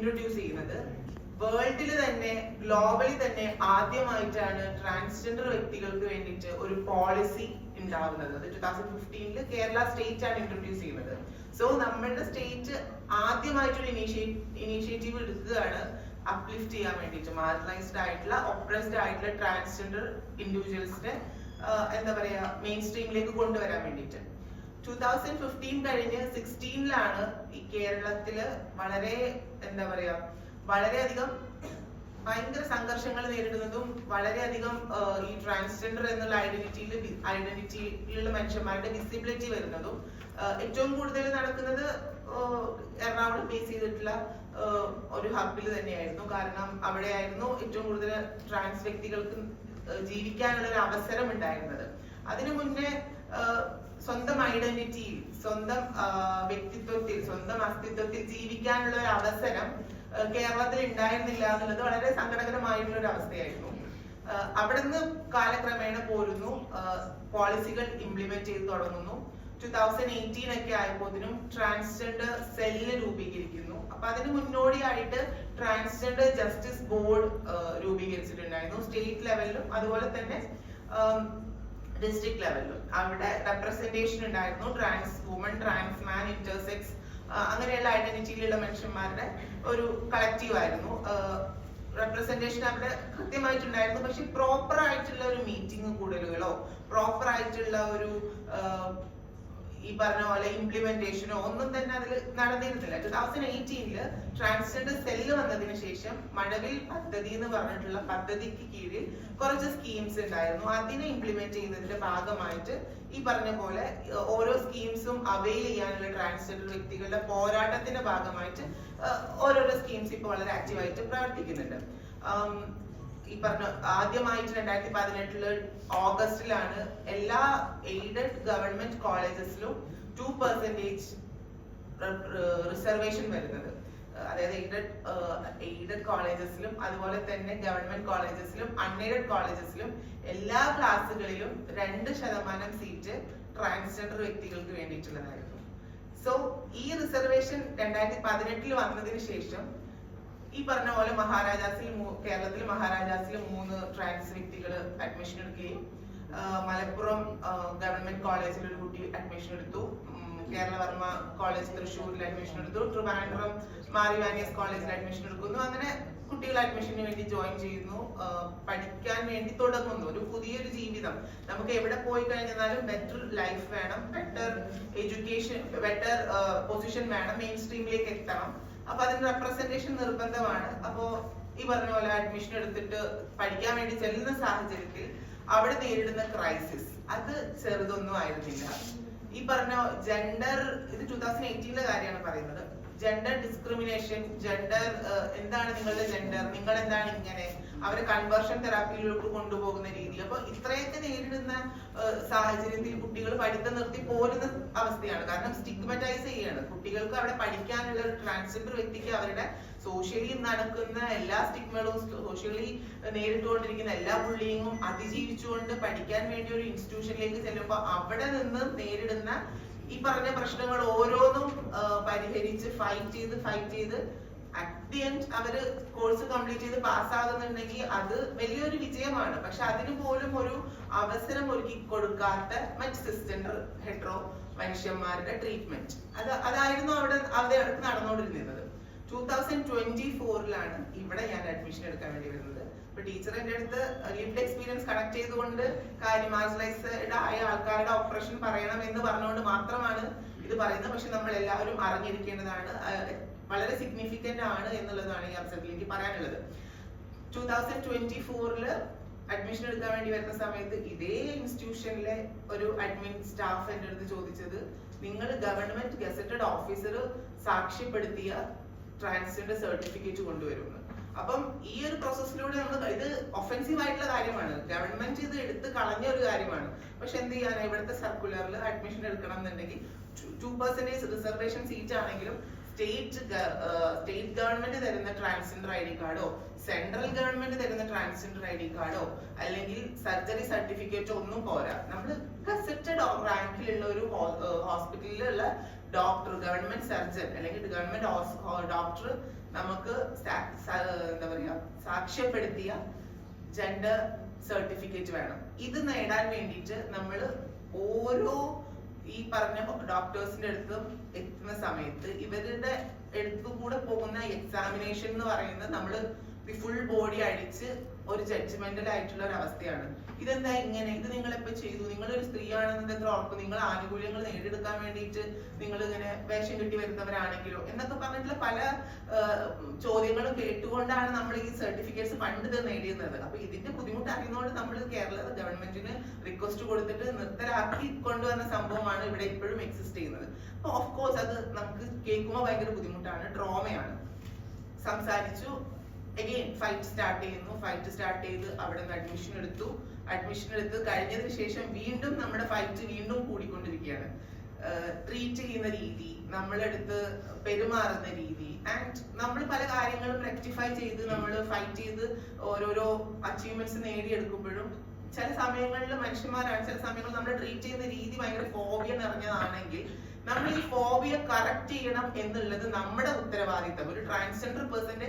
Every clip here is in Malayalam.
ഇൻട്രൊഡ്യൂസ് ചെയ്യുന്നത് വേൾഡിൽ തന്നെ ഗ്ലോബലി തന്നെ ആദ്യമായിട്ടാണ് ട്രാൻസ്ജെൻഡർ വ്യക്തികൾക്ക് വേണ്ടിയിട്ട് ഒരു പോളിസി ഉണ്ടാവുന്നത്. അത് ടൂ തൗസൻഡ് ഫിഫ്റ്റീനിൽ കേരള സ്റ്റേറ്റ് ആണ് ഇൻട്രൊഡ്യൂസ് ചെയ്യുന്നത്. സോ നമ്മളുടെ സ്റ്റേറ്റ് ആദ്യമായിട്ടൊരു ഇനീഷ്യേറ്റീവ് എടുക്കുകയാണ് അപ്ലിഫ്റ്റ് ചെയ്യാൻ വേണ്ടിയിട്ട്. മാർജിനൈസ്ഡ് ആയിട്ടുള്ള ഒപ്രസ്ഡ് ആയിട്ടുള്ള ട്രാൻസ്ജെൻഡർ ഇൻഡിവിജ്വൽസിനെ എന്താ പറയാ മെയിൻ സ്ട്രീമിലേക്ക് കൊണ്ടുവരാൻ വേണ്ടിയിട്ട്. ടൂ തൗസൻഡ് ഫിഫ്റ്റീൻ കഴിഞ്ഞ് സിക്സ്റ്റീനിലാണ് കേരളത്തിൽ വളരെ എന്താ പറയാ വളരെയധികം ഭയങ്കര സംഘർഷങ്ങൾ നേരിടുന്നതും വളരെയധികം ഈ ട്രാൻസ്ജെൻഡർ എന്നുള്ള ഐഡന്റിറ്റിയിൽ ഐഡന്റിറ്റിയിലുള്ള മനുഷ്യന്മാരുടെ വിസിബിലിറ്റി വരുന്നതും ഏറ്റവും കൂടുതൽ നടക്കുന്നത് എറണാകുളം ബേസ് ചെയ്തിട്ടുള്ള ഒരു ഹബിൽ തന്നെയായിരുന്നു. കാരണം അവിടെയായിരുന്നു ഏറ്റവും കൂടുതൽ ട്രാൻസ് വ്യക്തികൾക്ക് ജീവിക്കാനുള്ള ഒരു അവസരം ഉണ്ടായിരുന്നത് അതിനു മുന്നേ സ്വന്തം ഐഡന്റിറ്റിയിൽ സ്വന്തം വ്യക്തിത്വത്തിൽ സ്വന്തം അസ്തിത്വത്തിൽ ജീവിക്കാനുള്ള ഒരു അവസരം കേരളത്തിൽ ഉണ്ടായിരുന്നില്ല എന്നുള്ളത് വളരെ സങ്കടകരമായിട്ടുള്ള ഒരു അവസ്ഥയായിരുന്നു. അവിടുന്ന് കാലക്രമേണ പോരുന്നു. പോളിസികൾ ഇംപ്ലിമെന്റ് ചെയ്ത് തുടങ്ങുന്നു. ടു തൗസൻഡ് എയ്റ്റീൻ ഒക്കെ ആയപ്പോതിനും ട്രാൻസ്ജെൻഡർ സെല്ല് രൂപീകരിക്കുന്നു. അപ്പൊ അതിന് മുന്നോടിയായിട്ട് ട്രാൻസ്ജെൻഡർ ജസ്റ്റിസ് ബോർഡ് രൂപീകരിച്ചിട്ടുണ്ടായിരുന്നു. സ്റ്റേറ്റ് ലെവലിലും അതുപോലെ തന്നെ ഡിസ്ട്രിക്ട് ലെവലിലും അവിടെ റെപ്രസെന്റേഷൻ ഉണ്ടായിരുന്നു. Trans woman trans man intersex അങ്ങനെയുള്ള ഐഡന്റിറ്റിയിലുള്ള മനുഷ്യന്മാരുടെ ഒരു കളക്റ്റീവ് ആയിരുന്നു. റെപ്രസെന്റേഷൻ അവിടെ കൃത്യമായിട്ടുണ്ടായിരുന്നു. പക്ഷെ പ്രോപ്പർ ആയിട്ടുള്ള ഒരു മീറ്റിംഗ് കൂടലുകളോ പ്രോപ്പർ ആയിട്ടുള്ള ഒരു ഈ പറഞ്ഞ പോലെ ഇംപ്ലിമെന്റേഷനോ ഒന്നും തന്നെ അതിൽ നടന്നിരുന്നില്ല. ടൂ തൗസൻഡ് എയ്റ്റീനിൽ ട്രാൻസ്ജെൻഡർ സെല്ല് വന്നതിന് ശേഷം മഴവിൽ പദ്ധതി എന്ന് പറഞ്ഞിട്ടുള്ള പദ്ധതിക്ക് കീഴിൽ കുറച്ച് സ്കീംസ് ഉണ്ടായിരുന്നു. അതിനെ ഇംപ്ലിമെന്റ് ചെയ്യുന്നതിന്റെ ഭാഗമായിട്ട് ഈ പറഞ്ഞ പോലെ ഓരോ സ്കീംസും അവെയിൽ ചെയ്യാനുള്ള ട്രാൻസ്ജെൻഡർ വ്യക്തികളുടെ പോരാട്ടത്തിന്റെ ഭാഗമായിട്ട് ഓരോരോ സ്കീംസ് ഇപ്പോൾ വളരെ ആക്റ്റീവായിട്ട് പ്രവർത്തിക്കുന്നുണ്ട്. ഈ പറഞ്ഞ ആദ്യമായിട്ട് രണ്ടായിരത്തി പതിനെട്ടിൽ ഓഗസ്റ്റിലാണ് എല്ലാ എയ്ഡഡ് ഗവൺമെന്റ് കോളേജസിലും ടു പെർസെന്റേജ് റിസർവേഷൻ വരുന്നത്. അതായത് എയ്ഡഡ് എയ്ഡഡ് കോളേജസിലും അതുപോലെ തന്നെ ഗവൺമെന്റ് കോളേജസിലും അൺഎയ്ഡഡ് കോളേജസിലും എല്ലാ ക്ലാസ്സുകളിലും രണ്ട് ശതമാനം സീറ്റ് ട്രാൻസ്ജെൻഡർ വ്യക്തികൾക്ക് വേണ്ടിയിട്ടുള്ളതായിരുന്നു. സോ ഈ റിസർവേഷൻ രണ്ടായിരത്തി പതിനെട്ടിൽ വന്നതിന് ശേഷം ഈ പറഞ്ഞ പോലെ മഹാരാജാസിൽ കേരളത്തിലെ മഹാരാജാസിൽ മൂന്ന് ട്രാൻസ് വ്യക്തികൾ അഡ്മിഷൻ എടുക്കുകയും മലപ്പുറം ഗവൺമെന്റ് കോളേജിൽ ഒരു കുട്ടി അഡ്മിഷൻ എടുത്തു. കേരളവർമ്മ കോളേജ് തൃശ്ശൂരിൽ അഡ്മിഷൻ എടുത്തു. ട്രിവാൻഡ്രം മാറിവാനിയസ് കോളേജിൽ അഡ്മിഷൻ എടുക്കുന്നു. അങ്ങനെ കുട്ടികൾ അഡ്മിഷന് വേണ്ടി ജോയിൻ ചെയ്യുന്നു. പഠിക്കാൻ വേണ്ടി തുടങ്ങുന്നു. ഒരു പുതിയൊരു ജീവിതം. നമുക്ക് എവിടെ പോയി കഴിഞ്ഞാലും ബെറ്റർ ലൈഫ് വേണം. ബെറ്റർ എഡ്യൂക്കേഷൻ ബെറ്റർ പൊസിഷൻ വേണം. മെയിൻ സ്ട്രീമിലേക്ക് എത്തണം. അപ്പൊ അതിന് റെപ്രസെന്റേഷൻ നിർബന്ധമാണ്. അപ്പോ ഈ പറഞ്ഞ പോലെ അഡ്മിഷൻ എടുത്തിട്ട് പഠിക്കാൻ വേണ്ടി ചെല്ലുന്ന സാഹചര്യത്തിൽ അവിടെ നേരിടുന്ന ക്രൈസിസ് അത് ചെറുതൊന്നും ആയിരുന്നില്ല. ഈ പറഞ്ഞ ജെൻഡർ ഇത് ടൂ തൗസൻഡ് എയ്റ്റീനിലെ കാര്യമാണ് പറയുന്നത്. ജെൻഡർ ഡിസ്ക്രിമിനേഷൻ ജെൻഡർ എന്താണ് നിങ്ങളുടെ ജെൻഡർ നിങ്ങൾ എന്താണ് ഇങ്ങനെ? അവരെ കൺവേർഷൻ തെറാപ്പിയിലോട്ട് കൊണ്ടുപോകുന്ന രീതി അപ്പൊ ഇത്രയൊക്കെ നേരിടുന്ന സാഹചര്യത്തിൽ കുട്ടികൾ പഠിത്തം നിർത്തി പോരുന്ന അവസ്ഥയാണ്. കാരണം സ്റ്റിഗ്മറ്റൈസ് ചെയ്യാണ്. കുട്ടികൾക്ക് അവിടെ പഠിക്കാനുള്ള ഒരു ട്രാൻസ്ജെൻഡർ വ്യക്തിക്ക് അവരുടെ സോഷ്യലി നടക്കുന്ന എല്ലാ സ്റ്റിഗ്മകളും സോഷ്യലി നേരിട്ടുകൊണ്ടിരിക്കുന്ന എല്ലാ ബുള്ളിങ്ങും അതിജീവിച്ചുകൊണ്ട് പഠിക്കാൻ വേണ്ടി ഒരു ഇൻസ്റ്റിറ്റ്യൂഷനിലേക്ക് ചെല്ലുമ്പോൾ അവിടെ നിന്ന് നേരിടുന്ന ഈ പറഞ്ഞ പ്രശ്നങ്ങൾ ഓരോന്നും പരിഹരിച്ച് ഫൈറ്റ് ചെയ്ത് ഫൈറ്റ് ചെയ്ത് അറ്റ് ദി എൻഡ് അവർ കോഴ്സ് കംപ്ലീറ്റ് ചെയ്ത് പാസ്സാകുന്നുണ്ടെങ്കിൽ അത് വലിയൊരു വിജയമാണ്. പക്ഷെ അതിന് പോലും ഒരു അവസരം ഒരുക്കി കൊടുക്കാത്ത മറ്റ് സിസ്റ്റൻഡർ ഹെട്രോ മനുഷ്യന്മാരുടെ ട്രീറ്റ്മെന്റ് അത് അതായിരുന്നു അവിടെ അവിടെ നടന്നുകൊണ്ടിരുന്നത്. ടൂ തൗസൻഡ് ട്വന്റി ഫോറിലാണ് ഇവിടെ ഞാൻ അഡ്മിഷൻ എടുക്കാൻ വേണ്ടി വരുന്നത്. ടീച്ചർ എന്റെ അടുത്ത് ലിവ്ഡ് എക്സ്പീരിയൻസ് കണക്ട് ചെയ്തുകൊണ്ട് കാര്യം മാർജിനലൈസ്ഡ് ആയ ആൾക്കാരുടെ ഓപ്പറേഷൻ പറയണം എന്ന് പറഞ്ഞുകൊണ്ട് മാത്രമാണ് ഇത് പറയുന്നത്. പക്ഷെ നമ്മൾ എല്ലാവരും അറിഞ്ഞിരിക്കേണ്ടതാണ് വളരെ സിഗ്നിഫിക്കന്റ് ആണ് എന്നുള്ളതാണ് ഈ അവസരത്തിൽ പറയാനുള്ളത്. ടൂ തൗസൻഡ് ട്വന്റി ഫോറിൽ അഡ്മിഷൻ എടുക്കാൻ വേണ്ടി വരുന്ന സമയത്ത് ഇതേ ഇൻസ്റ്റിറ്റ്യൂഷനിലെ ഒരു അഡ്മിൻ സ്റ്റാഫ് എന്റെ അടുത്ത് ചോദിച്ചത് നിങ്ങൾ ഗവൺമെന്റ് ഗസറ്റഡ് ഓഫീസർ സാക്ഷ്യപ്പെടുത്തിയ ട്രാൻസ്ജെൻഡർ സർട്ടിഫിക്കറ്റ് കൊണ്ടുവരുമെന്ന്. അപ്പം ഈ ഒരു പ്രോസസ്സിലൂടെ നമ്മൾ ഇത് ഒഫൻസീവ് ആയിട്ടുള്ള കാര്യമാണ്. ഗവൺമെന്റ് ഇത് എടുത്ത് കളഞ്ഞ ഒരു കാര്യമാണ്. പക്ഷെ എന്ത് ചെയ്യാനാ? ഇവിടുത്തെ സർക്കുലറിൽ അഡ്മിഷൻ എടുക്കണം എന്നുണ്ടെങ്കിൽ ടു പെർസെന്റേജ് റിസർവേഷൻ സീറ്റ് ആണെങ്കിലും സ്റ്റേറ്റ് സ്റ്റേറ്റ് ഗവൺമെന്റ് തരുന്ന ട്രാൻസ്ജെൻഡർ ഐ ഡി കാർഡോ സെൻട്രൽ ഗവൺമെന്റ് തരുന്ന ട്രാൻസ്ജെൻഡർ ഐ ഡി കാർഡോ അല്ലെങ്കിൽ സർജറി സർട്ടിഫിക്കറ്റോ ഒന്നും പോരാ. നമ്മൾ ഗസറ്റഡ് റാങ്കിലുള്ള ഒരു ഹോസ്പിറ്റലിലുള്ള ഡോക്ടർ ഗവൺമെന്റ് സർജൻ അല്ലെങ്കിൽ ഗവൺമെന്റ് ഡോക്ടർ നമുക്ക് എന്താ പറയുക സാക്ഷ്യപ്പെടുത്തിയ ജെൻഡർ സർട്ടിഫിക്കറ്റ് വേണം. ഇത് നേടാൻ വേണ്ടിയിട്ട് നമ്മൾ ഓരോ ഈ പറഞ്ഞ ഡോക്ടേഴ്സിന്റെ അടുത്ത് എത്തുന്ന സമയത്ത് ഇവരുടെ അടുത്ത് കൂടെ പോകുന്ന എക്സാമിനേഷൻ എന്ന് പറയുന്നത് നമ്മൾ ഫുൾ ബോഡി അടിച്ച് ഒരു ജഡ്ജ്മെന്റൽ ആയിട്ടുള്ള ഒരു അവസ്ഥയാണ്. ഇതെന്താ ഇങ്ങനെ? ഇത് നിങ്ങൾ എപ്പോ ചെയ്തു? നിങ്ങൾ ഒരു സ്ത്രീയാണെന്നത് എത്ര ഉറപ്പ്? നിങ്ങൾ ആനുകൂല്യങ്ങൾ നേടിയെടുക്കാൻ വേണ്ടിയിട്ട് നിങ്ങൾ ഇങ്ങനെ വേഷം കെട്ടി വരുന്നവരാണെങ്കിലോ? എന്നൊക്കെ പറഞ്ഞിട്ടുള്ള പല ചോദ്യങ്ങളും കേട്ടുകൊണ്ടാണ് നമ്മൾ ഈ സർട്ടിഫിക്കറ്റ്സ് പണ്ട് ഇത് നേടിയിരുന്നത്. അപ്പൊ ഇതിന്റെ ബുദ്ധിമുട്ട് അറിയുന്നതുകൊണ്ട് നമ്മൾ കേരള ഗവൺമെന്റിന് റിക്വസ്റ്റ് കൊടുത്തിട്ട് നിർത്തലാക്കി കൊണ്ടുവന്ന സംഭവമാണ് ഇവിടെ ഇപ്പോഴും എക്സിസ്റ്റ് ചെയ്യുന്നത്. അപ്പൊ ഓഫ് കോഴ്സ് അത് നമുക്ക് കേൾക്കുമ്പോൾ ഭയങ്കര ബുദ്ധിമുട്ടാണ് ട്രോമയാണ് സംസാരിച്ചു അഗെയിൻ ഫൈറ്റ് സ്റ്റാർട്ട് ചെയ്യുന്നു. ഫൈറ്റ് സ്റ്റാർട്ട് ചെയ്ത് അവിടെ നിന്ന് അഡ്മിഷൻ എടുത്തു. അഡ്മിഷൻ എടുത്ത് കഴിഞ്ഞതിന് ശേഷം വീണ്ടും നമ്മുടെ ഫൈറ്റ് വീണ്ടും കൂടിക്കൊണ്ടിരിക്കുകയാണ്. ട്രീറ്റ് ചെയ്യുന്ന രീതി നമ്മളെടുത്ത് പെരുമാറുന്ന രീതി ആൻഡ് നമ്മൾ പല കാര്യങ്ങളും റെക്ടിഫൈ ചെയ്ത് നമ്മൾ ഫൈറ്റ് ചെയ്ത് ഓരോരോ അച്ചീവ്മെന്റ്സ് നേടിയെടുക്കുമ്പോഴും ചില സമയങ്ങളിൽ മനുഷ്യന്മാരാണ് ചില സമയങ്ങളിൽ നമ്മൾ ട്രീറ്റ് ചെയ്യുന്ന രീതി ഭയങ്കര ഫോബിയ നിറഞ്ഞതാണെങ്കിൽ നമ്മൾ ഈ ഫോബിയ കറക്റ്റ് ചെയ്യണം എന്നുള്ളത് നമ്മുടെ ഉത്തരവാദിത്തം. ഒരു ട്രാൻസ്ജെൻഡർ പേഴ്സന്റെ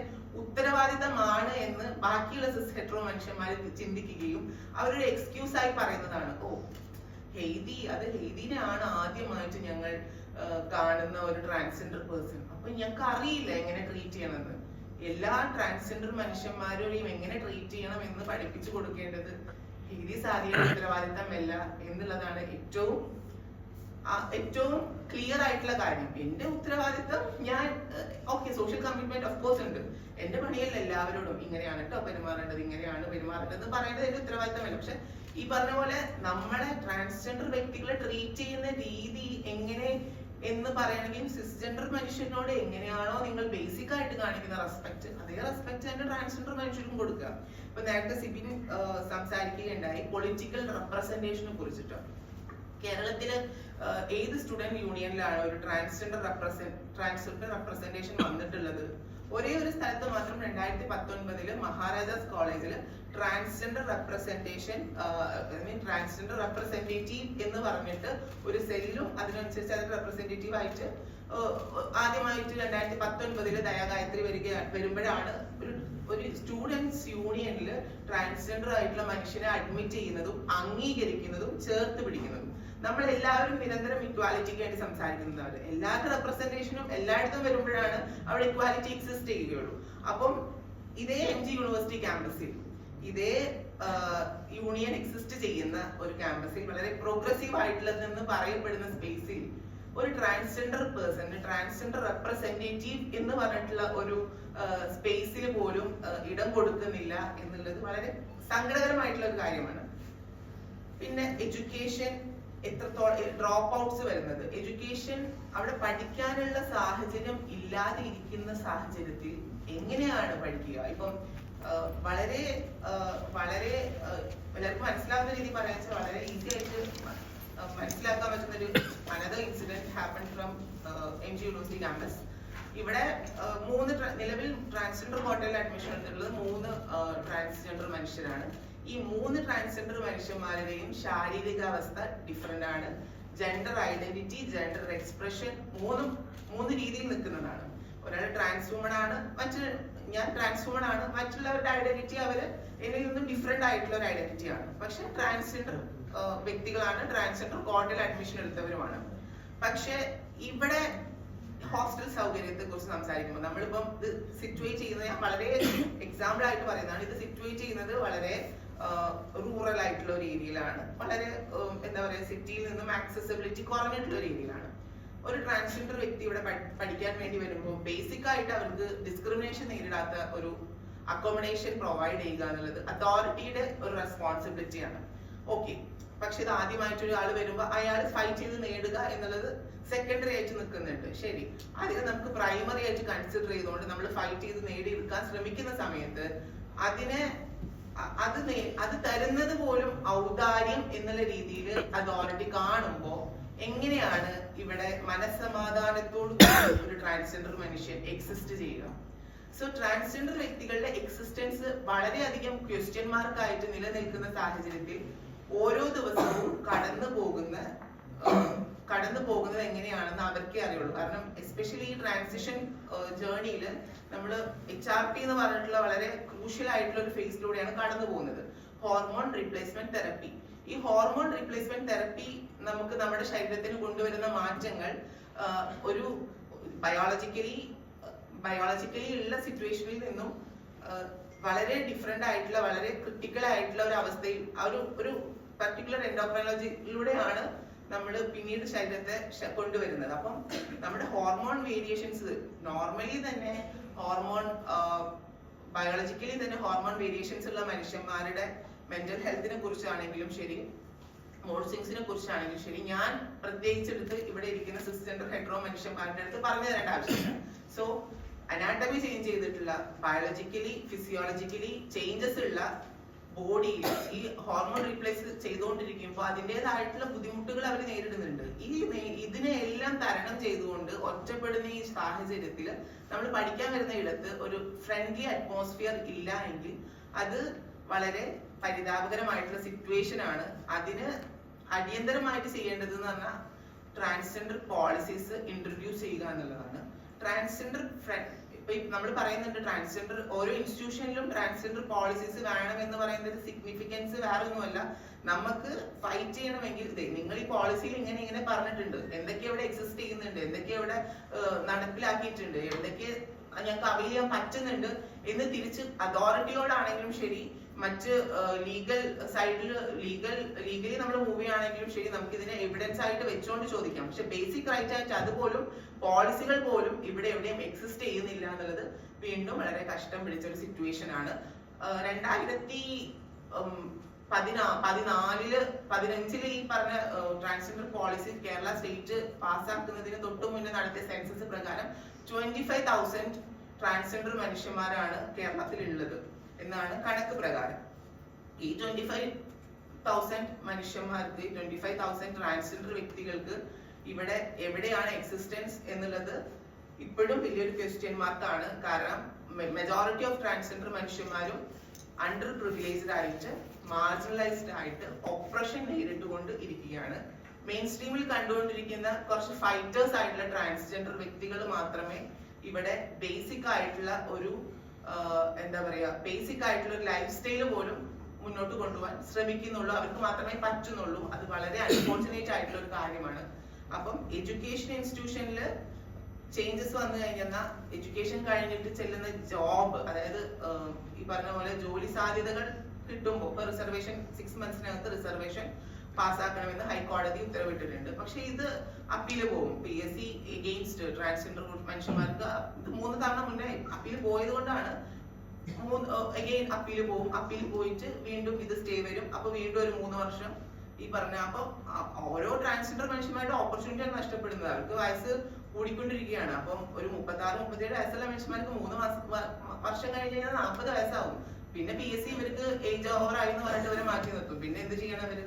ഉത്തരവാദിത്തമാണ് എന്ന് ബാക്കിയുള്ള സിസ് ഹെട്രോ മനുഷ്യന്മാർ ചിന്തിക്കുകയും അവരൊരു എക്സ്ക്യൂസ് ആയി പറയുന്നതാണ്. ഓ ഹെയ്തി അത് ഹെയ്തിനെയാണ് ആദ്യമായിട്ട് ഞങ്ങൾ കാണുന്ന ഒരു ട്രാൻസ്ജെൻഡർ പേഴ്സൺ അപ്പൊ ഞങ്ങൾക്ക് അറിയില്ല എങ്ങനെ ട്രീറ്റ് ചെയ്യണമെന്ന്. എല്ലാ ട്രാൻസ്ജെൻഡർ മനുഷ്യന്മാരെയും എങ്ങനെ ട്രീറ്റ് ചെയ്യണം എന്ന് പഠിപ്പിച്ചു കൊടുക്കേണ്ടത് ഹെയ്തി സാദിയുടെ ഉത്തരവാദിത്തമല്ല എന്നുള്ളതാണ് ഏറ്റവും ഏറ്റവും ക്ലിയർ ആയിട്ടുള്ള കാര്യം. എന്റെ ഉത്തരവാദിത്തം ഞാൻ okay social commitment of course ഉണ്ട്. എന്റെ പണിയല്ല എല്ലാവരോടും ഇങ്ങനെയാണ് കേട്ടോ പെരുമാറേണ്ടത് ഇങ്ങനെയാണ് പെരുമാറേണ്ടത് പറയേണ്ടത് എന്റെ ഉത്തരവാദിത്തമല്ല പക്ഷെ ഈ പറഞ്ഞ പോലെ നമ്മളെ ട്രാൻസ്ജെൻഡർ വ്യക്തികളെ ട്രീറ്റ് ചെയ്യുന്ന രീതി എങ്ങനെ എന്ന് പറയണമെങ്കിൽ സിസ്ജെൻഡർ മനുഷ്യനോട് എങ്ങനെയാണോ നിങ്ങൾ ബേസിക് ആയിട്ട് കാണിക്കുന്ന റെസ്പെക്ട് അതേ റെസ്പെക്ട് തന്നെ ട്രാൻസ്ജെൻഡർ മനുഷ്യർക്കും കൊടുക്കുക. ഇപ്പൊ നേരത്തെ സിബിൻ സംസാരിക്കുകയുണ്ടായി പൊളിറ്റിക്കൽ റെപ്രസെന്റേഷനെ കുറിച്ചിട്ട്. കേരളത്തിൽ ഏത് സ്റ്റുഡന്റ് യൂണിയനിലാണ് ഒരു ട്രാൻസ്ജെൻഡർ ട്രാൻസ്ജെൻഡർ റെപ്രസെന്റേഷൻ വന്നിട്ടുള്ളത്? ഒരേ ഒരു സ്ഥലത്ത് മാത്രം രണ്ടായിരത്തി പത്തൊൻപതിൽ മഹാരാജാസ് കോളേജിൽ transgender representation I mean transgender representative എന്ന് പറഞ്ഞിട്ട് ഒരു സെല്ലും അതിനനുസരിച്ച് അതിന് റെപ്രസെന്റേറ്റീവ് ആയിട്ട് ആദ്യമായിട്ട് രണ്ടായിരത്തി പത്തൊൻപതിൽ ദയാഗായത്രി വരിക വരുമ്പോഴാണ് ഒരു ഒരു സ്റ്റുഡൻസ് യൂണിയനിൽ ട്രാൻസ്ജെൻഡർ ആയിട്ടുള്ള മനുഷ്യനെ അഡ്മിറ്റ് ചെയ്യുന്നതും അംഗീകരിക്കുന്നതും ചേർത്ത് പിടിക്കുന്നതും. നമ്മൾ എല്ലാവരും നിരന്തരം ഇക്വാലിറ്റിക്ക് വേണ്ടി സംസാരിക്കുന്നതാണ് എല്ലാ റെപ്രസെന്റേഷനും എല്ലായിടത്തും വരുമ്പോഴാണ് അവിടെ ഇക്വാലിറ്റി എക്സിസ്റ്റ് ചെയ്യുകയുള്ളൂ. അപ്പം ഇതേ എം ജി യൂണിവേഴ്സിറ്റി ക്യാമ്പസിൽ ഇതേ യൂണിയൻ എക്സിസ്റ്റ് ചെയ്യുന്ന ഒരു ക്യാമ്പസിൽ വളരെ പ്രോഗ്രസീവ് ആയിട്ടുള്ളതെന്ന് പറയപ്പെടുന്ന സ്പേസിൽ ഒരു ട്രാൻസ്ജെൻഡർ പേഴ്സൺ ട്രാൻസ്ജെൻഡർ റെപ്രസെന്റേറ്റീവ് എന്ന് പറഞ്ഞിട്ടുള്ള ഒരു സ്പേസിൽ പോലും ഇടം കൊടുക്കുന്നില്ല എന്നുള്ളത് വളരെ സങ്കടകരമായിട്ടുള്ള ഒരു കാര്യമാണ്. പിന്നെ എഡ്യൂക്കേഷൻ എത്രത്തോളം ഡ്രോപ്പ് ഔട്ട്സ് വരുന്നത്. എഡ്യൂക്കേഷൻ അവിടെ പഠിക്കാനുള്ള സാഹചര്യം ഇല്ലാതെ ഇരിക്കുന്ന സാഹചര്യത്തിൽ എങ്ങനെയാണ് പഠിക്കുക? ഇപ്പം വളരെ വളരെ എല്ലാവർക്കും മനസ്സിലാവുന്ന രീതി പറയാൻ വെച്ചാൽ വളരെ ഈസി ആയിട്ട് മനസ്സിലാക്കാൻ പറ്റുന്ന ഒരു another incident happen from M G university campus ഇവിടെ മൂന്ന് നിലവിൽ ട്രാൻസ്ജെൻഡർ ഹോട്ടലിൽ അഡ്മിഷൻ എടുത്തിട്ടുള്ളത് മൂന്ന് ട്രാൻസ്ജെൻഡർ മനുഷ്യരാണ്. ഈ മൂന്ന് ട്രാൻസ്ജെൻഡർ മനുഷ്യന്മാരുടെയും ശാരീരികാവസ്ഥ ഡിഫറെന്റ് ആണ്. ജെൻഡർ ഐഡന്റിറ്റി ജെൻഡർ എക്സ്പ്രഷൻ മൂന്നും മൂന്ന് രീതിയിൽ നിൽക്കുന്നതാണ്. ഒരാൾ ട്രാൻസ് വുമൺ ആണ് മറ്റു ഞാൻ ട്രാൻസ് വുമൺ ആണ് മറ്റുള്ളവരുടെ ഐഡന്റിറ്റി അവർ എന്നിൽ നിന്നും ഡിഫറെന്റ് ആയിട്ടുള്ള ഒരു ഐഡന്റിറ്റി ആണ്. പക്ഷെ ട്രാൻസ്ജെൻഡർ വ്യക്തികളാണ് ട്രാൻസ്ജെൻഡർ കോർട്ടിൽ അഡ്മിഷൻ എടുത്തവരുമാണ്. പക്ഷെ ഇവിടെ ഹോസ്റ്റൽ സൗകര്യത്തെ കുറിച്ച് സംസാരിക്കുമ്പോൾ നമ്മളിപ്പം ഇത് സിറ്റുവേറ്റ് ചെയ്യുന്നത് ഞാൻ വളരെ എക്സാമ്പിൾ ആയിട്ട് പറയുന്നതാണ്. ഇത് സിറ്റുവേറ്റ് ചെയ്യുന്നത് വളരെ റൂറൽ ആയിട്ടുള്ള ഒരു ഏരിയയിലാണ് വളരെ എന്താ പറയുക സിറ്റിയിൽ നിന്നും ആക്സസിബിലിറ്റി കുറഞ്ഞിട്ടുള്ള ഒരു ഏരിയയിലാണ് ഒരു ട്രാൻസ്ജെൻഡർ വ്യക്തി ഇവിടെ പഠിക്കാൻ വേണ്ടി വരുമ്പോൾ ബേസിക് ആയിട്ട് അവർക്ക് ഡിസ്ക്രിമിനേഷൻ നേരിടാത്ത ഒരു അക്കോമഡേഷൻ പ്രൊവൈഡ് ചെയ്യുക എന്നുള്ളത് അതോറിറ്റിയുടെ ഒരു റെസ്പോൺസിബിലിറ്റിയാണ് ഓക്കെ പക്ഷെ ഇത് ആദ്യമായിട്ട് ഒരാൾ വരുമ്പോൾ അയാൾ ഫൈറ്റ് ചെയ്ത് നേടുക എന്നുള്ളത് സെക്കൻഡറി ആയിട്ട് നിൽക്കുന്നുണ്ട്. ശരി. അതിനെ നമുക്ക് പ്രൈമറി ആയിട്ട് കൺസിഡർ ചെയ്തുകൊണ്ട് നമ്മൾ ഫൈറ്റ് ചെയ്ത് നേടിയെടുക്കാൻ ശ്രമിക്കുന്ന സമയത്ത് അതിനെ അത് അത് തരുന്നത് പോലും ഔദാര്യം എന്നുള്ള രീതിയിൽ അതോറിറ്റി കാണുമ്പോ എങ്ങനെയാണ് ഇവിടെ മനസ്സമാധാനത്തോടു ഒരു ട്രാൻസ്ജെൻഡർ മനുഷ്യൻ എക്സിസ്റ്റ് ചെയ്യുക? സോ ട്രാൻസ്ജെൻഡർ വ്യക്തികളുടെ എക്സിസ്റ്റൻസ് വളരെയധികം ക്വസ്റ്റ്യൻ മാർക്കായിട്ട് നിലനിൽക്കുന്ന സാഹചര്യത്തിൽ ഓരോ ദിവസവും കടന്നു പോകുന്ന കടന്നു പോകുന്നത് എങ്ങനെയാണെന്ന് അവർക്കേ അറിയുള്ളൂ. കാരണം എസ്പെഷ്യലി ഈ ട്രാൻസിഷൻ ജേർണിയിൽ നമ്മൾ എച്ച് ആർ ടി എന്ന് പറഞ്ഞിട്ടുള്ള വളരെ ക്രൂഷ്യൽ ആയിട്ടുള്ള ഒരു ഫേസിലൂടെയാണ് കടന്നു പോകുന്നത്. ഹോർമോൺ റീപ്ലേസ്മെന്റ് തെറപ്പി ഈ ഹോർമോൺ റീപ്ലേസ്മെന്റ് തെറപ്പി നമുക്ക് നമ്മുടെ ശരീരത്തിന് കൊണ്ടുവരുന്ന മാറ്റങ്ങൾ ഒരു ബയോളജിക്കലി ബയോളജിക്കലി ഉള്ള സിറ്റുവേഷനിൽ നിന്നും വളരെ ഡിഫറെന്റ് ആയിട്ടുള്ള വളരെ ക്രിട്ടിക്കൽ ആയിട്ടുള്ള ഒരു അവസ്ഥയിൽ ആ ഒരു ഒരു പർട്ടിക്കുലർ എൻഡോക്രൈനോളജിയിലൂടെയാണ് നമ്മൾ പിന്നീട് ശരീരത്തെ കൊണ്ടുവരുന്നത്. അപ്പം നമ്മുടെ ഹോർമോൺ വേരിയേഷൻസ് നോർമലി തന്നെ ഹോർമോൺ ബയോളജിക്കലി തന്നെ ഹോർമോൺ വേരിയേഷൻസ് ഉള്ള മനുഷ്യന്മാരുടെ മെന്റൽ ഹെൽത്തിനെ കുറിച്ചാണെങ്കിലും ശരി മോഡ് സിങ്സിനെ കുറിച്ചാണെങ്കിലും ശരി ഞാൻ പ്രത്യേകിച്ചെടുത്ത് ഇവിടെ ഇരിക്കുന്ന സിസ്റ്റർ ഹെഡ്രോ മനുഷ്യന്മാരുടെ അടുത്ത് പറഞ്ഞു തരേണ്ട ആവശ്യമില്ല. സോ അനാട്ടമി ചേഞ്ച് ചെയ്തിട്ടുള്ള ബയോളജിക്കലി ഫിസിയോളജിക്കലി ചേഞ്ചസ് ഉള്ള ബോഡിയിൽ ഈ ഹോർമോൺ റീപ്ലേസ് ചെയ്തുകൊണ്ടിരിക്കുമ്പോൾ അതിന്റെതായിട്ടുള്ള ബുദ്ധിമുട്ടുകൾ അവർ നേരിടുന്നുണ്ട്. ഈ ഇതിനെ എല്ലാം തരണം ചെയ്തുകൊണ്ട് ഒറ്റപ്പെടുന്ന ഈ സാഹചര്യത്തിൽ നമ്മൾ പഠിക്കാൻ വരുന്ന ഇടത്ത് ഒരു ഫ്രണ്ട്ലി അറ്റ്മോസ്ഫിയർ ഇല്ല എങ്കിൽ അത് വളരെ പരിതാപകരമായിട്ടുള്ള സിറ്റുവേഷൻ ആണ്. അതിന് അടിയന്തരമായിട്ട് ചെയ്യേണ്ടത് എന്ന് പറഞ്ഞാൽ ട്രാൻസ്ജെൻഡർ പോളിസീസ് ഇൻട്രൊഡ്യൂസ് ചെയ്യുക എന്നുള്ളതാണ്. ട്രാൻസ്ജെൻഡർ ഇപ്പൊ നമ്മൾ പറയുന്നുണ്ട് ട്രാൻസ്ജെൻഡർ ഓരോ ഇൻസ്റ്റിറ്റ്യൂഷനിലും ട്രാൻസ്ജെൻഡർ പോളിസീസ് വേണം എന്ന് പറയുന്നത് സിഗ്നിഫിക്കൻസ് വേറെ ഒന്നുമല്ല നമുക്ക് ഫൈറ്റ് ചെയ്യണമെങ്കിൽ നിങ്ങൾ ഈ പോളിസിയിൽ ഇങ്ങനെ ഇങ്ങനെ പറഞ്ഞിട്ടുണ്ട്. എന്തൊക്കെ ഇവിടെ എക്സിസ്റ്റ് ചെയ്യുന്നുണ്ട്? എന്തൊക്കെ ഇവിടെ നടപ്പിലാക്കിയിട്ടുണ്ട്? എന്തൊക്കെ ഞങ്ങൾക്ക് അവൈൽ ചെയ്യാൻ പറ്റുന്നുണ്ട് എന്ന് തിരിച്ച് അതോറിറ്റിയോടാണെങ്കിലും ശരി മറ്റ് ലീഗൽ സൈഡിൽ ലീഗൽ ലീഗലി നമ്മൾ മൂവ് ചെയ്യുകയാണെങ്കിലും ശരി നമുക്ക് ഇതിനെ എവിഡൻസ് ആയിട്ട് വെച്ചുകൊണ്ട് ചോദിക്കാം. പക്ഷെ ബേസിക് റൈറ്റ് ആയിട്ട് അതുപോലും പോളിസികൾ പോലും ഇവിടെ എവിടെയും എക്സിസ്റ്റ് ചെയ്യുന്നില്ല എന്നുള്ളത് വീണ്ടും വളരെ കഷ്ടം പിടിച്ച ഒരു സിറ്റുവേഷൻ ആണ് രണ്ടായിരത്തി പതിനാ പതിനാലിൽ പതിനഞ്ചിൽ ഈ പറഞ്ഞ ട്രാൻസ്ജെൻഡർ പോളിസി കേരള സ്റ്റേറ്റ് പാസ്സാക്കുന്നതിന് തൊട്ടു മുന്നേ നടത്തിയ സെൻസസ് പ്രകാരം ട്വന്റി ഫൈവ് തൗസൻഡ് ട്രാൻസ്ജെൻഡർ മനുഷ്യന്മാരാണ് കേരളത്തിൽ ഉള്ളത് എന്നാണ് കണക്ക് പ്രകാരം. ഈ ട്വന്റി ഫൈവ് തൗസൻഡ് മനുഷ്യന്മാർക്ക് ട്വന്റി ഫൈവ് തൗസൻഡ് ട്രാൻസ്ജെൻഡർ വ്യക്തികൾക്ക് ഇവിടെ എവിടെയാണ് എക്സിസ്റ്റൻസ് എന്നുള്ളത് ഇപ്പോഴും വലിയൊരു ക്വസ്റ്റ്യൻ മാർക്കാണ് കാരണം മെജോറിറ്റി ഓഫ് ട്രാൻസ്ജെൻഡർ മനുഷ്യന്മാരും അണ്ടർ പ്രിവിലേജ്ഡ് ആയിട്ട് മാർജിനലൈസ്ഡ് ആയിട്ട് ഒപ്രഷൻ നേരിട്ടുകൊണ്ട് ഇരിക്കുകയാണ്. മെയിൻ സ്ട്രീമിൽ കണ്ടുകൊണ്ടിരിക്കുന്ന കുറച്ച് ഫൈറ്റേഴ്സ് ആയിട്ടുള്ള ട്രാൻസ്ജെൻഡർ വ്യക്തികൾ മാത്രമേ ഇവിടെ ബേസിക് ആയിട്ടുള്ള ഒരു എന്താ പറയാ ബേസിക് ആയിട്ടുള്ള ഒരു ലൈഫ് സ്റ്റൈൽ പോലും മുന്നോട്ട് കൊണ്ടുപോകാൻ ശ്രമിക്കുന്നുള്ളൂ. അവർക്ക് മാത്രമേ പറ്റുന്നുള്ളൂ. അത് വളരെ അൺഫോർച്ചുനേറ്റ് ആയിട്ടുള്ള ഒരു കാര്യമാണ്. അപ്പം എഡ്യൂക്കേഷൻ ഇൻസ്റ്റിറ്റ്യൂഷനിൽ ചേഞ്ചസ് വന്നു കഴിഞ്ഞാൽ എഡ്യൂക്കേഷൻ കഴിഞ്ഞിട്ട് ചെല്ലുന്ന ജോബ് അതായത് ഈ പറഞ്ഞ പോലെ ജോലി സാധ്യതകൾ കിട്ടുമ്പോൾ ഇപ്പൊ റിസർവേഷൻ സിക്സ് മന്ത്സിനകത്ത് റിസർവേഷൻ പാസ്സാക്കണമെന്ന് ഹൈക്കോടതി ഉത്തരവിട്ടിട്ടുണ്ട്. പക്ഷെ ഇത് അപ്പീൽ പോകും. P S C against transgender മനുഷ്യന്മാർക്ക് ഇത് മൂന്ന് തവണ മുന്നേ അപ്പീൽ പോയത് കൊണ്ടാണ് അഗെയിൻ അപ്പീൽ പോകും. അപ്പീൽ പോയിട്ട് വീണ്ടും ഇത് സ്റ്റേ വരും. അപ്പൊ വീണ്ടും ഒരു മൂന്ന് വർഷം ഈ പറഞ്ഞ അപ്പൊ ഓരോ ട്രാൻസ്ജെൻഡർ മനുഷ്യന്മാരുടെ ഓപ്പർച്യൂണിറ്റിയാണ് നഷ്ടപ്പെടുന്നത്. അവർക്ക് വയസ്സ് കൂടിക്കൊണ്ടിരിക്കുകയാണ്. അപ്പം ഒരു മുപ്പത്തി ആറ് മുപ്പത്തിയേഴ് വയസ്സുള്ള മനുഷ്യന്മാർക്ക് മൂന്ന് വർഷം കഴിഞ്ഞ് കഴിഞ്ഞാൽ നാൽപ്പത് വയസ്സാവും. പിന്നെ പി എസ് സി ഇവർക്ക് ഏജ് ഓവർ ആയി എന്ന് പറഞ്ഞിട്ട് ഇവരെ മാറ്റി നിർത്തും. പിന്നെ എന്ത് ചെയ്യണം അവർ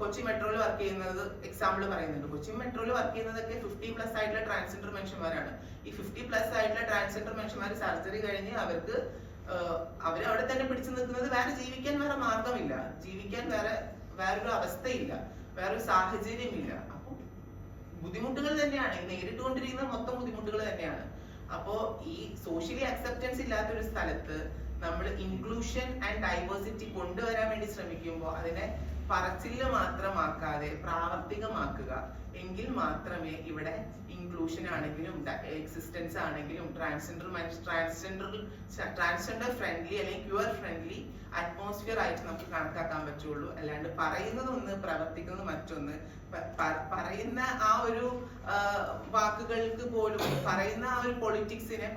കൊച്ചി മെട്രോയിൽ വർക്ക് ചെയ്യുന്നത് എക്സാമ്പിൾ പറയുന്നുണ്ട്. കൊച്ചി മെട്രോയിൽ വർക്ക് ചെയ്യുന്നതൊക്കെ ഫിഫ്റ്റി പ്ലസ് ആയിട്ടുള്ള ട്രാൻസ്ജെൻഡർ മനുഷ്യന്മാരാണ് ഈ ഫിഫ്റ്റി പ്ലസ് ആയിട്ടുള്ള ട്രാൻസ്ജെൻഡർ മനുഷ്യന്മാർ സർജറി കഴിഞ്ഞ് അവർക്ക് അവർ അവിടെ തന്നെ പിടിച്ചു നിൽക്കുന്നത് വേറെ ജീവിക്കാൻ വേറെ മാർഗമില്ല ജീവിക്കാൻ വേറെ വേറൊരു അവസ്ഥയില്ല. വേറൊരു സാഹചര്യമില്ല. അപ്പോൾ ബുദ്ധിമുട്ടുകൾ തന്നെയാണ്. നേരിട്ടുകൊണ്ടിരിക്കുന്ന മൊത്തം ബുദ്ധിമുട്ടുകൾ തന്നെയാണ്. അപ്പോ ഈ സോഷ്യലി അക്സെപ്റ്റൻസ് ഇല്ലാത്ത ഒരു സ്ഥലത്ത് നമ്മൾ ഇൻക്ലൂഷൻ ആൻഡ് ഡൈവേഴ്സിറ്റി കൊണ്ടുവരാൻ വേണ്ടി ശ്രമിക്കുമ്പോൾ അതിനെ പറച്ചിൽ മാത്രമാക്കാതെ പ്രാവർത്തികമാക്കുക. എങ്കിൽ മാത്രമേ ഇവിടെ ഇൻക്ലൂഷൻ ആണെങ്കിലും എക്സിസ്റ്റൻസ് ആണെങ്കിലും ട്രാൻസ്ജെൻഡർ ട്രാൻസ്ജെൻഡർ ട്രാൻസ്ജെൻഡർ ഫ്രണ്ട്ലി അല്ലെങ്കിൽ ക്യൂർ ഫ്രണ്ട്ലി അറ്റ്മോസ്ഫിയർ ആയിട്ട് നമുക്ക് കണക്കാക്കാൻ പറ്റുള്ളൂ. അല്ലാണ്ട് പറയുന്നത് ഒന്ന് പ്രവർത്തിക്കുന്നത് മറ്റൊന്ന് പറയുന്ന ആ ഒരു വാക്കുകൾക്ക് പോലും പറയുന്ന ആ ഒരു പൊളിറ്റിക്സിനെ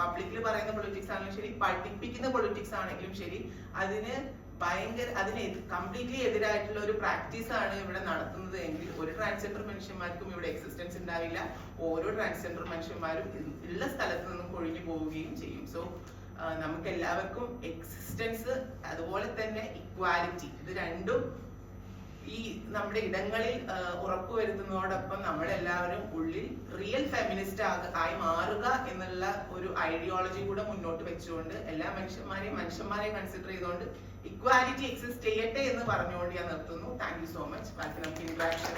പബ്ലിക്കിൽ പറയുന്ന പൊളിറ്റിക്സ് ആണെങ്കിലും ശരി പഠിപ്പിക്കുന്ന പൊളിറ്റിക്സ് ആണെങ്കിലും ശരി അതിന് ഭയങ്കര അതിന് കംപ്ലീറ്റ്ലി എതിരായിട്ടുള്ള ഒരു പ്രാക്ടീസ് ആണ് ഇവിടെ നടത്തുന്നത് എങ്കിൽ ഒരു ട്രാൻസ്ജെൻഡർ മനുഷ്യന്മാർക്കും ഇവിടെ എക്സിസ്റ്റൻസ് ഉണ്ടാവില്ല. ഓരോ ട്രാൻസ്ജെൻഡർ മനുഷ്യന്മാരും ഉള്ള സ്ഥലത്ത് നിന്നും കൊഴിഞ്ഞു പോവുകയും ചെയ്യും. സോ നമുക്ക് എല്ലാവർക്കും എക്സിസ്റ്റൻസ് അതുപോലെ തന്നെ ഇക്വാലിറ്റി ഇത് രണ്ടും ഈ നമ്മുടെ ഇടങ്ങളിൽ ഉറപ്പുവരുത്തുന്നതോടൊപ്പം നമ്മളെല്ലാവരും ഉള്ളിൽ റിയൽ ഫെമിനിസ്റ്റ് ആയി മാറുക എന്നുള്ള ഒരു ഐഡിയോളജി കൂടെ മുന്നോട്ട് വെച്ചുകൊണ്ട് എല്ലാ മനുഷ്യന്മാരെയും മനുഷ്യന്മാരെ കൺസിഡർ ചെയ്തുകൊണ്ട് ഇക്വാലിറ്റി എക്സിസ്റ്റ് ചെയ്യട്ടെ എന്ന് പറഞ്ഞുകൊണ്ട് ഞാൻ നിർത്തുന്നു. താങ്ക് യു സോ മച്ച് ബാക്കി നമുക്ക് ഇന്ററാക്ഷൻ